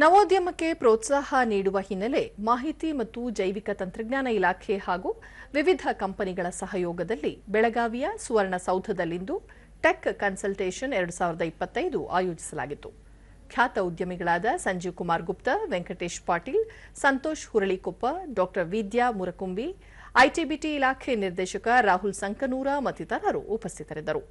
ನವೋದ್ಯಮಕ್ಕೆ ಪ್ರೋತ್ಸಾಹ ನೀಡುವ ಹಿನ್ನೆಲೆ ಮಾಹಿತಿ ಮತ್ತು ಜೈವಿಕ ತಂತ್ರಜ್ಞಾನ ಇಲಾಖೆ ಹಾಗೂ ವಿವಿಧ ಕಂಪನಿಗಳ ಸಹಯೋಗದಲ್ಲಿ ಬೆಳಗಾವಿಯ ಸುವರ್ಣಸೌಧದಲ್ಲಿಂದು ಟೆಕ್ ಕನ್ಸಲ್ಟೇಷನ್ ಎರಡು ಸಾವಿರದ ಇಪ್ಪತ್ತೈದು ಆಯೋಜಿಸಲಾಗಿತ್ತು. ಖ್ಯಾತ ಉದ್ಯಮಿಗಳಾದ ಸಂಜೀವ್ ಕುಮಾರ್ ಗುಪ್ತಾ, ವೆಂಕಟೇಶ್ ಪಾಟೀಲ್, ಸಂತೋಷ್ ಹುರಳಿಕೊಪ್ಪ, ಡಾಕ್ಟರ್ ವಿದ್ಯಾ ಮುರಕುಂಬಿ ಐಟಿಬಿಟಿ ಇಲಾಖೆ ನಿರ್ದೇಶಕ ರಾಹುಲ್ ಸಂಕನೂರ ಮತ್ತಿತರರು ಉಪಸ್ಥಿತರಿದ್ದರು.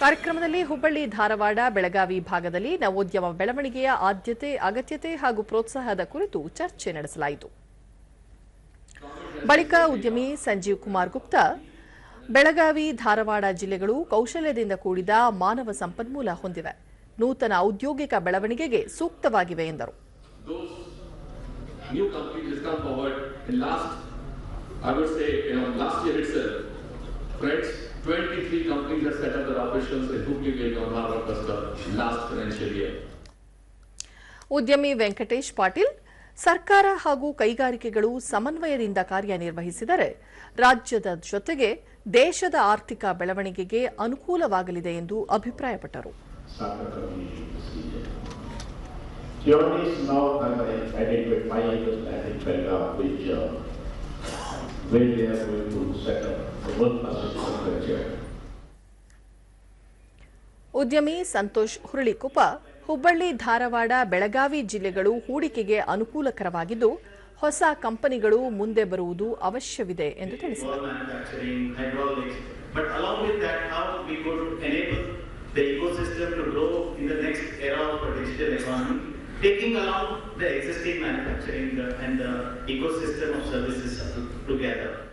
ಕಾರ್ಯಕ್ರಮದಲ್ಲಿ ಹುಬ್ಬಳ್ಳಿ ಧಾರವಾಡ ಬೆಳಗಾವಿ ಭಾಗದಲ್ಲಿ ನವೋದ್ಯಮ ಬೆಳವಣಿಗೆಯ ಆದ್ಯತೆ, ಅಗತ್ಯತೆ ಹಾಗೂ ಪ್ರೋತ್ಸಾಹದ ಕುರಿತು ಚರ್ಚೆ ನಡೆಸಲಾಯಿತು. ಬಳಿಕ ಉದ್ಯಮಿ ಸಂಜೀವ್ ಕುಮಾರ್ ಗುಪ್ತಾ, ಬೆಳಗಾವಿ ಧಾರವಾಡ ಜಿಲ್ಲೆಗಳು ಕೌಶಲ್ಯದಿಂದ ಕೂಡಿದ ಮಾನವ ಸಂಪನ್ಮೂಲ ಹೊಂದಿವೆ. ನೂತನ ಔದ್ಯೋಗಿಕ ಬೆಳವಣಿಗೆಗೆ ಸೂಕ್ತವಾಗಿವೆ ಎಂದರು. 23 companies have set up their operations in Hooghly, Belgaum, Harvard, Cluster last financial year. ಉದ್ಯಮಿ ವೆಂಕಟೇಶ್ ಪಾಟೀಲ್ ಸರ್ಕಾರ ಹಾಗೂ ಕೈಗಾರಿಕೆಗಳು ಸಮನ್ವಯದಿಂದ ಕಾರ್ಯನಿರ್ವಹಿಸಿದರೆ ರಾಜ್ಯದ ಜೊತೆಗೆ ದೇಶದ ಆರ್ಥಿಕ ಬೆಳವಣಿಗೆಗೆ ಅನುಕೂಲವಾಗಲಿದೆ ಎಂದು ಅಭಿಪ್ರಾಯಪಟ್ಟರು. Germany is now which uh, value the to sector smart of company ಉದ್ಯಮಿ ಸಂತೋಷ್ ಹುರುಳಿಕೊಪ್ಪ ಹುಬ್ಬಳ್ಳಿ, ಧಾರವಾಡ, ಬೆಳಗಾವಿ ಜಿಲ್ಲೆಗಳು ಹೂಡಿಕೆಗೆ ಅನುಕೂಲಕರವಾಗಿದ್ದು, ಹೊಸ ಕಂಪನಿಗಳು ಮುಂದೆ ಬರುವುದು ಅವಶ್ಯವಿದೆ ಎಂದು ತಿಳಿಸಿದರು. Together.